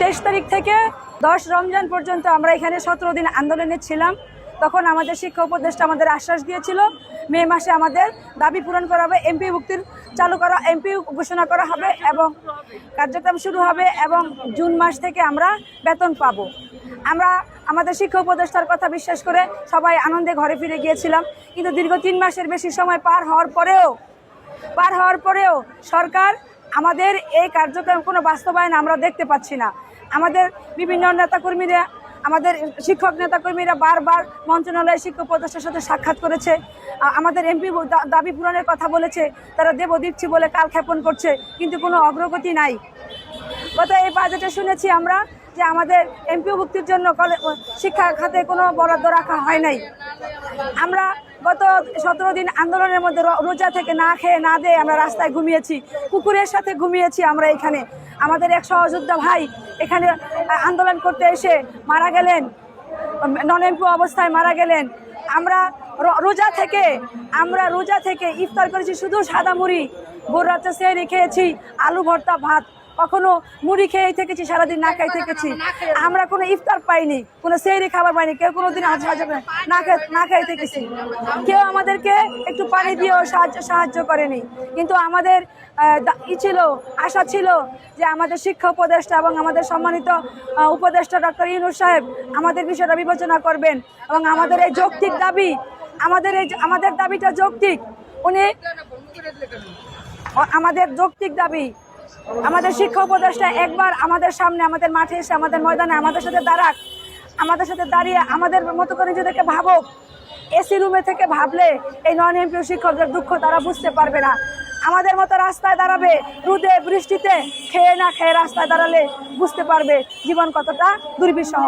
তেইশ তারিখ থেকে দশ রমজান পর্যন্ত আমরা এখানে সতেরো দিন আন্দোলনে ছিলাম। তখন আমাদের শিক্ষা উপদেষ্টা আমাদের আশ্বাস দিয়েছিল, মে মাসে আমাদের দাবি পূরণ করা হবে, এমপি মুক্তির চালু করা, এমপি ঘোষণা করা হবে এবং কার্যক্রম শুরু হবে এবং জুন মাস থেকে আমরা বেতন পাব। আমরা আমাদের শিক্ষা উপদেষ্টার কথা বিশ্বাস করে সবাই আনন্দে ঘরে ফিরে গিয়েছিলাম। কিন্তু দীর্ঘ তিন মাসের বেশি সময় পার হওয়ার পরেও, পার হওয়ার পরেও সরকার আমাদের এই কার্যক্রম কোনো বাস্তবায়ন আমরা দেখতে পাচ্ছি না। আমাদের বিভিন্ন নেতাকর্মীরা, আমাদের শিক্ষক নেতাকর্মীরা বারবার মন্ত্রণালয়ের শিক্ষক উপদেষ্টার সাথে সাক্ষাৎ করেছে। আমাদের এমপি দাবি পূরণের কথা বলেছে, তারা দেব দিচ্ছি বলে কালক্ষেপণ করছে, কিন্তু কোনো অগ্রগতি নাই। গত এই বাজেটে শুনেছি আমরা যে আমাদের এমপিও ভুক্তির জন্য কলে- শিক্ষা খাতে কোনো বরাদ্দ রাখা হয় নাই। আমরা গত সতেরো দিন আন্দোলনের মধ্যে রোজা থেকে না খেয়ে না দিয়ে আমরা রাস্তায় ঘুমিয়েছি, কুকুরের সাথে ঘুমিয়েছি আমরা এখানে। আমাদের এক সহযোদ্ধা ভাই এখানে আন্দোলন করতে এসে মারা গেলেন নন এমপি অবস্থায় মারা গেলেন। আমরা রোজা থেকে, আমরা রোজা থেকে ইফতার করেছি শুধু সাদা মুড়ি রাত্রে সেরি খেয়েছি আলু ভর্তা ভাত। কখনো মুড়ি খেয়ে থেকেছি, সারাদিন না খেয়ে থেকেছি। আমরা কোনো ইফতার পাইনি, কোনো সেরি খাবার পাইনি, কেউ কোনো দিন আমাদের সাহায্য না না খেয়ে থেকেছি। কেউ আমাদেরকে একটু পানি দিয়েও সাহায্য সাহায্য করেনি। কিন্তু আমাদের ই ছিল, আশা ছিল যে আমাদের শিক্ষা উপদেষ্টা এবং আমাদের সম্মানিত উপদেষ্টা ডক্টর ইউনুস সাহেব আমাদের বিষয়টা বিবেচনা করবেন এবং আমাদের এই যৌক্তিক দাবি, আমাদের এই আমাদের দাবিটা যৌক্তিক। উনি আমাদের যৌক্তিক দাবি আমাদের শিক্ষা উপদেষ্টা একবার আমাদের সামনে, আমাদের মাঠে এসে, আমাদের ময়দানে আমাদের সাথে দাঁড়াক, আমাদের সাথে দাঁড়িয়ে আমাদের মতো করে নিজেদেরকে ভাবুক। এসি রুমে থেকে ভাবলে এই নন এমপিও শিক্ষকদের দুঃখ তারা বুঝতে পারবে না। আমাদের মতো রাস্তায় দাঁড়াবে, রোদে, বৃষ্টিতে খেয়ে না খেয়ে রাস্তায় দাঁড়ালে বুঝতে পারবে জীবন কতটা দুর্বিষহ।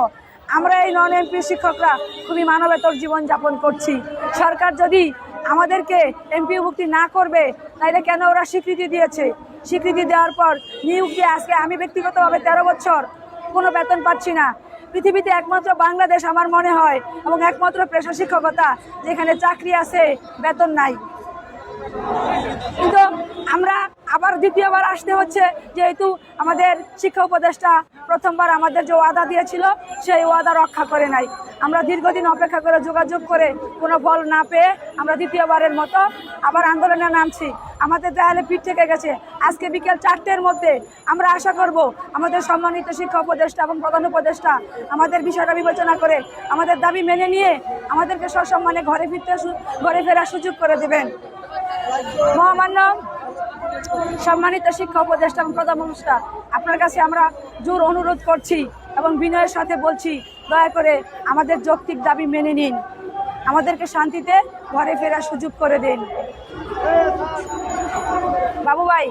আমরা এই নন এমপি শিক্ষকরা খুবই মানবেতর জীবনযাপন করছি। সরকার যদি আমাদেরকে এমপি মুক্তি না করবে, তাইলে কেন ওরা স্বীকৃতি দিয়েছে? স্বীকৃতি দেওয়ার পর নিয়োগ দিয়ে আজকে আমি ব্যক্তিগতভাবে তেরো বছর কোনো বেতন পাচ্ছি না। পৃথিবীতে একমাত্র বাংলাদেশ আমার মনে হয় এবং একমাত্র পেশা শিক্ষকতা, যেখানে চাকরি আছে, বেতন নাই। কিন্তু আমরা আবার দ্বিতীয়বার আসতে হচ্ছে, যেহেতু আমাদের শিক্ষা উপদেষ্টা প্রথমবার আমাদের যে ওয়াদা দিয়েছিল, সেই ওয়াদা রক্ষা করে নাই। আমরা দীর্ঘদিন অপেক্ষা করে যোগাযোগ করে কোনো ফল না পেয়ে আমরা দ্বিতীয়বারের মতো আবার আন্দোলনে নামছি। আমাদের দেয়ালে পিঠ থেকে গেছে। আজকে বিকেল চারটের মধ্যে আমরা আশা করব আমাদের সম্মানিত শিক্ষা উপদেষ্টা এবং প্রধান উপদেষ্টা আমাদের বিষয়টা বিবেচনা করে আমাদের দাবি মেনে নিয়ে আমাদেরকে সসম্মানে ঘরে ফিরতে ঘরে ফেরার সুযোগ করে দেবেন। মহামান্য সম্মানিত শিক্ষা উপদেষ্টা এবং প্রধান অনুষ্ঠান আপনার কাছে আমরা জোর অনুরোধ করছি এবং বিনয়ের সাথে বলছি, দয়া করে আমাদের যৌক্তিক দাবি মেনে নিন। আমাদেরকে শান্তিতে ঘরে ফেরার সুযোগ করে দিন। বাবু ভাই